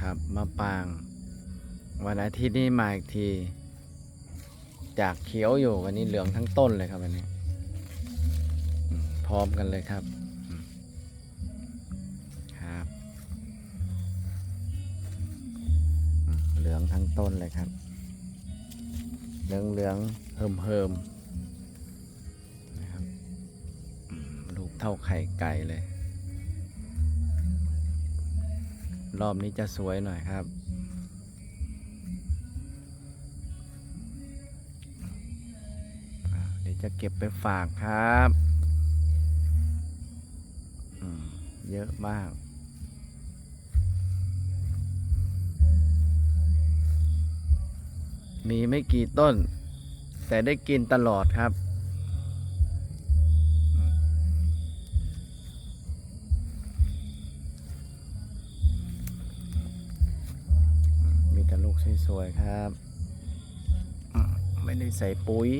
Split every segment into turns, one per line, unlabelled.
ครับมะปาง วันอาทิตย์นี้มาอีกที จากเขียวอยู่วันนี้เหลืองทั้งต้นเลยครับวันนี้ พร้อมกันเลยครับครับ เหลืองทั้งต้นเลยครับ เหลืองเหลืองเฮิมเฮิมนะครับลูกเท่าไข่ไก่เลย รอบนี้จะสวยหน่อยครับ เดี๋ยวจะเก็บไปฝากครับเยอะมากมีไม่กี่ต้น แต่ได้กินตลอดครับ แต่ลูกสวยๆครับ ไม่ได้ใส่ปุ๋ย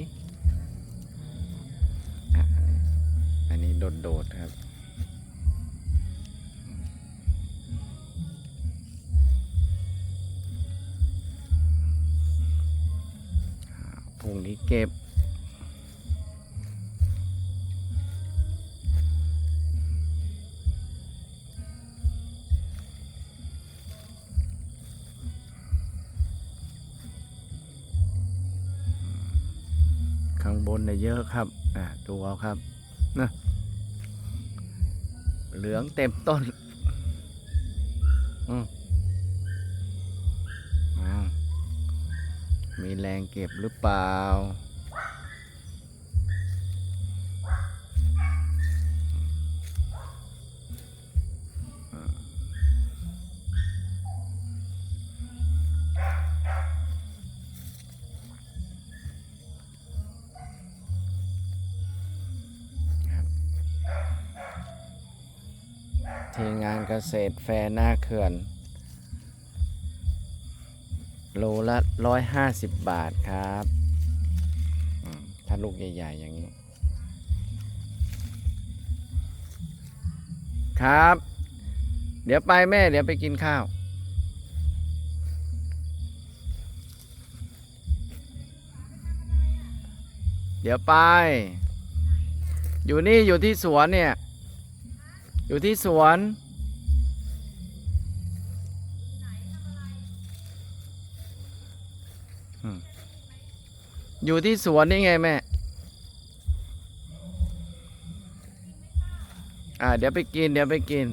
อันนี้โดดๆครับพรุ่งนี้เก็บ บนเนี่ยเยอะครับอ่าดูเอาครับนะเหลืองเต็มต้นอืมอ้ามีแรงเก็บหรือเปล่า ทีงานเกษตรแฟร์หน้าเขื่อน โลละร้อยห้าสิบบาทครับ ถ้าลูกใหญ่ ๆ อย่างนี้ ครับ เดี๋ยวไปแม่ เดี๋ยวไปกินข้าวเดี๋ยวไป อยู่นี่อยู่ที่สวนเนี่ย อยู่ที่สวน อยู่ที่สวนนี่ไงแม่ อ่า เดี๋ยวไปกิน เดี๋ยวไปกิน